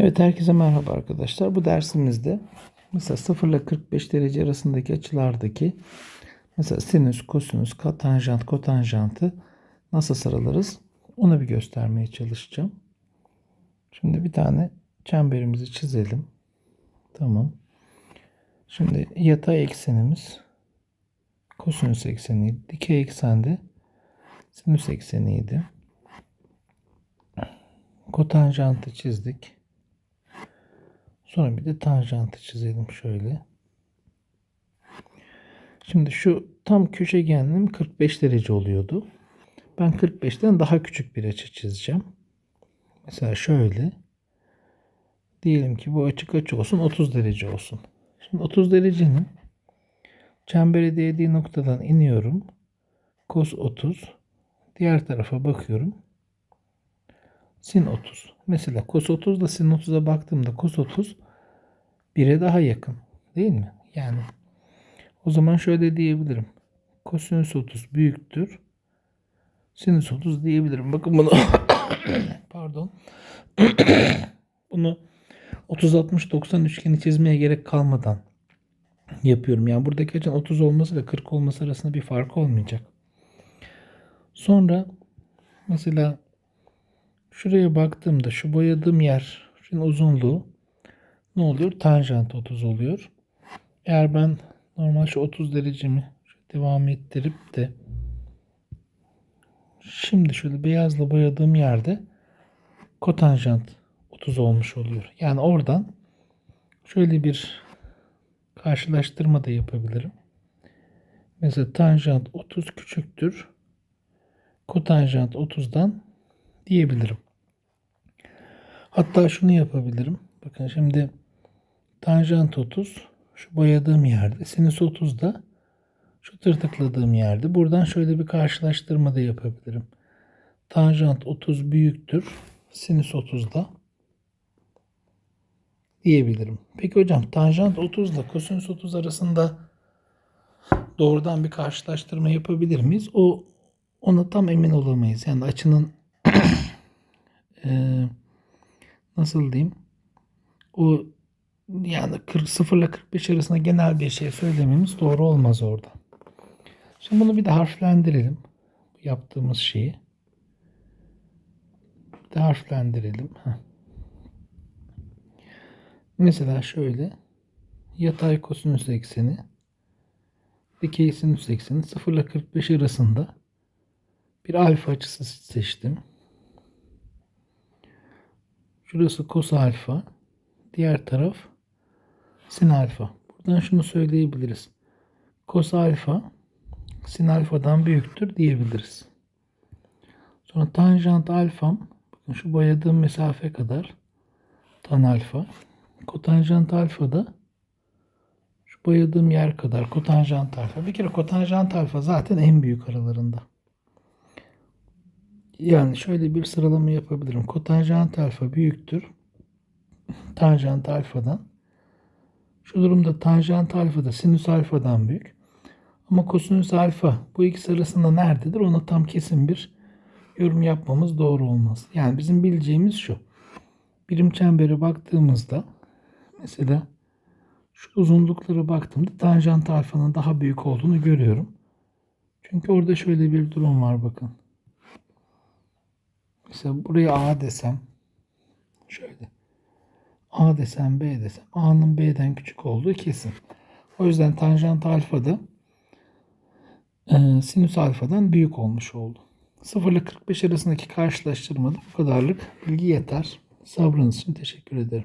Evet herkese merhaba arkadaşlar. Bu dersimizde mesela 0 ile 45 derece arasındaki açılardaki mesela sinüs, kosinüs, katanjant, kotanjantı nasıl sıralarız onu bir göstermeye çalışacağım. Şimdi bir tane çemberimizi çizelim. Tamam. Şimdi yatay eksenimiz kosinüs ekseniydi. Dikey eksende sinüs ekseniydi. Kotanjantı çizdik. Sonra bir de tanjantı çizelim şöyle. Şimdi şu tam köşegenlim 45 derece oluyordu. Ben 45'ten daha küçük bir açı çizeceğim. Mesela şöyle. Diyelim ki bu açı kaç olsun? 30 derece olsun. Şimdi 30 derecenin çembere değdiği noktadan iniyorum. Kos 30. Diğer tarafa bakıyorum. Sin 30. Mesela kos 30 da sin 30'a baktığımda kos 30 1'e daha yakın. Değil mi? Yani o zaman şöyle diyebilirim. Kosinüs 30 büyüktür. Sinüs 30 diyebilirim. Bakın bunu pardon. bunu 30 60 90 üçgeni çizmeye gerek kalmadan yapıyorum. Yani buradaki açının 30 olması ve 40 olması arasında bir fark olmayacak. Sonra mesela Şuraya baktığımda şu boyadığım yer, şunun uzunluğu ne oluyor? Tanjant 30 oluyor. Eğer ben normal şu 30 derecemi devam ettirip de şimdi şöyle beyazla boyadığım yerde kotanjant 30 olmuş oluyor. Yani oradan şöyle bir karşılaştırma da yapabilirim. Mesela tanjant 30 küçüktür. Kotanjant 30'dan diyebilirim. Hatta şunu yapabilirim. Bakın şimdi tanjant 30 şu boyadığım yerde sinüs 30 da şu tırtıkladığım yerde. Buradan şöyle bir karşılaştırma da yapabilirim. Tanjant 30 büyüktür. Sinüs 30 da diyebilirim. Peki hocam tanjant 30 ile kosinüs 30 arasında doğrudan bir karşılaştırma yapabilir miyiz? O ona tam emin olamayız. Yani açının e, nasıl diyeyim o yani 40, 0 ile 45 arasında genel bir şey söylememiz doğru olmaz orada. Şimdi bunu bir de harflendirelim. Yaptığımız şeyi. Bir de harflendirelim. Heh. Mesela şöyle yatay kosinüs ekseni dikey sinüs ekseni 0 ile 45 arasında bir alfa açısı seçtim. Şurası kos alfa. Diğer taraf sin alfa. Buradan şunu söyleyebiliriz. Kos alfa sin alfadan büyüktür diyebiliriz. Sonra tanjant alfam bakın şu boyadığım mesafe kadar tan alfa. Kotanjant alfa da şu boyadığım yer kadar kotanjant alfa. Bir kere kotanjant alfa zaten en büyük aralarında. Yani şöyle bir sıralama yapabilirim. Kotanjant alfa büyüktür. Tanjant alfadan. Şu durumda tanjant alfa da sinüs alfadan büyük. Ama kosinüs alfa bu ikisi arasında nerededir? Ona tam kesin bir yorum yapmamız doğru olmaz. Yani bizim bileceğimiz şu. Birim çembere baktığımızda mesela şu uzunluklara baktığımda tanjant alfanın daha büyük olduğunu görüyorum. Çünkü orada şöyle bir durum var bakın. Mesela buraya A desem şöyle A desem B desem A'nın B'den küçük olduğu kesin. O yüzden tanjant alfada e, sinüs alfadan büyük olmuş oldu. 0 ile 45 arasındaki karşılaştırmada bu kadarlık bilgi yeter. Sabrınız için teşekkür ederim.